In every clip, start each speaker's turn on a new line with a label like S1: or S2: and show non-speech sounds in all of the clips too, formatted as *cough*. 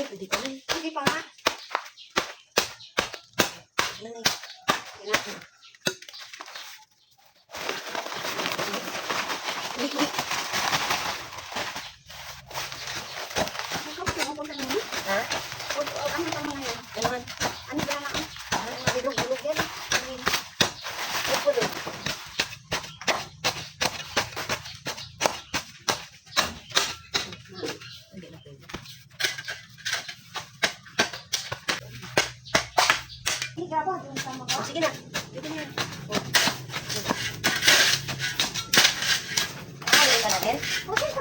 S1: Ay, hindi pa na.
S2: Hindi
S1: pa nga. Ano na yun?
S2: Kailangan. Hindi, hindi. Na. Dito na. Oh. Ah, yun ka natin?
S1: O, sige.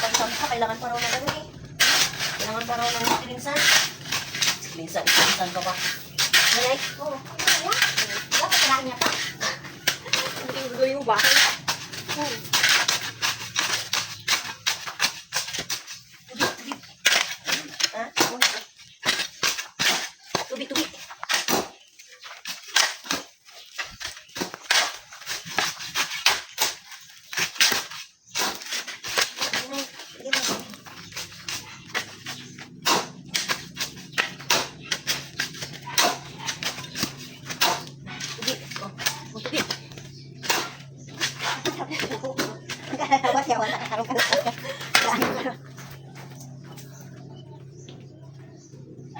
S2: Kapag kailangan pa raw ng ano eh. Kailangan pa raw ng sklinsan. Sklinsan, sklinsan ka pa. Nanay,
S1: Oo. Ano? Dapat kailangan niya pa.
S2: hindi ko yung ba?
S1: Oo.
S2: Tubi, tubi. Ha? Tubi, tubi. Nanay, sige na. Tubi. Oh, oh, tubi.
S1: Wala siya, wala. Karong-karong. Karong-karong.
S2: Pa? Ah, wala pa?
S1: Wala na.
S2: Ah.
S1: Alas na.
S2: Tapos na. Wala ka na eh.
S1: Uy, wala na. Buhok.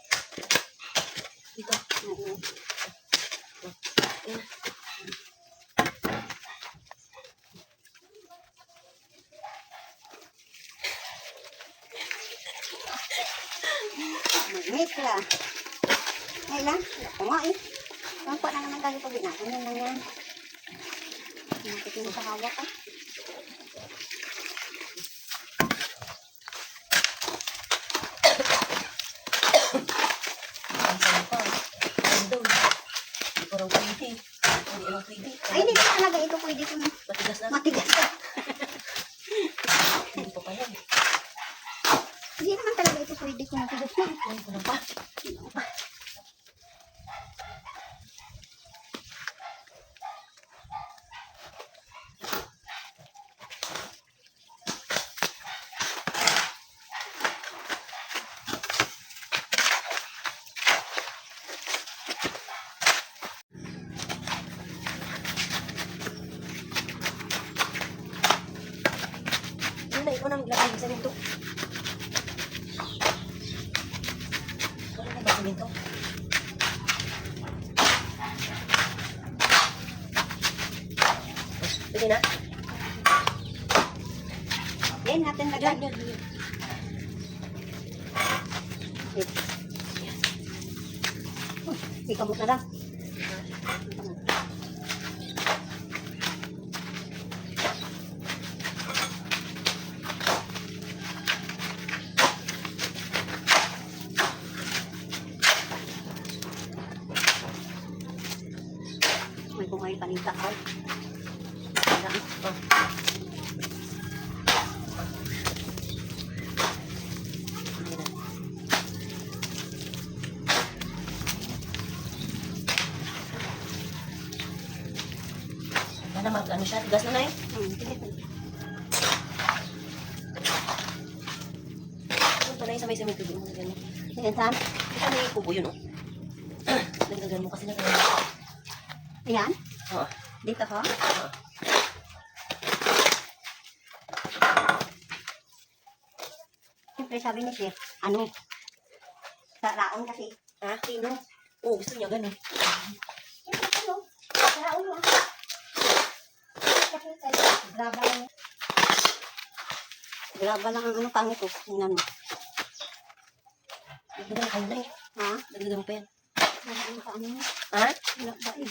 S1: Mainit ka. Ay lang. Ito nga eh. Ang pa naman ang galing pagin natin. Yan lang yan. Nakikin sa hawak ah. Ay, hindi talaga ito pwede kung
S2: Matigas na.
S1: matigas ka.
S2: Hindi pa pa yan.
S1: Hindi naman talaga ito pwede kung matigas na.
S2: Ay, ko na pa. Yun na, ikaw na maglagay sa nito. Wala na ba sa nito? Pwede na?
S1: Yan natin
S2: Yan,
S1: lagay.
S2: yan, yan.
S1: Ikaw mo na lang. Panita ka.
S2: Oh. Sana mag ano siya, tigas na na eh.
S1: Hmm.
S2: Punta na yung sa may semento din mo na gano'n.
S1: Sige, saan?
S2: Ito may kubo yun oh. *clears throat* Nagdagan mo kasi na kaya.
S1: Ayan.
S2: Oo.
S1: Dito ho.
S2: Oo.
S1: Siyempre sabi ni Sir, ano? Sa raon kasi.
S2: Ha? Sino? Oo, gusto niya ganun.
S1: Siyempre ano? Sa raon mo. Kasi kaya, graba lang. Graba lang ang ano pangit ko. Tingnan mo.
S2: Dagdagan kayo na eh.
S1: Ha?
S2: Dagdagan mo pa yan. Ha?
S1: Wala ba eh.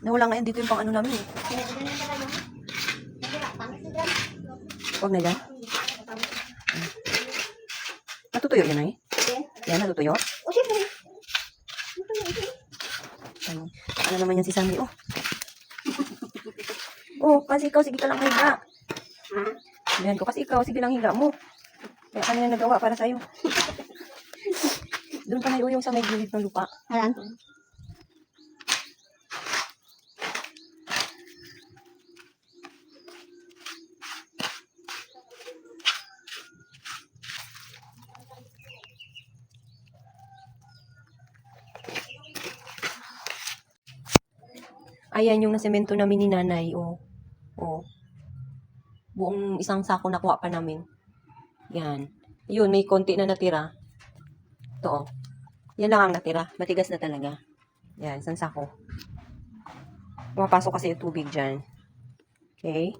S2: Nawala ngayon dito yung pang ano namin eh.
S1: Huwag na dyan.
S2: Ah. Natutuyo yan ay?
S1: Eh?
S2: Yan, natutuyo? Ano naman yan si Sammy, oh. oh, kasi ikaw, sige ka lang higa. Yan ko, kasi ikaw, sige lang higa mo. Kaya ano yung nagawa para sa'yo. Doon pa may uyong sa may gilid ng lupa.
S1: Alam.
S2: Ayan yung nasemento namin ni nanay, oh. Oh. Buong isang sako nakuha pa namin. Yan. Yun, may konti na natira. Ito, oh. Yan lang ang natira. Matigas na talaga. Yan, isang sako. Pumapasok kasi yung tubig dyan. Okay?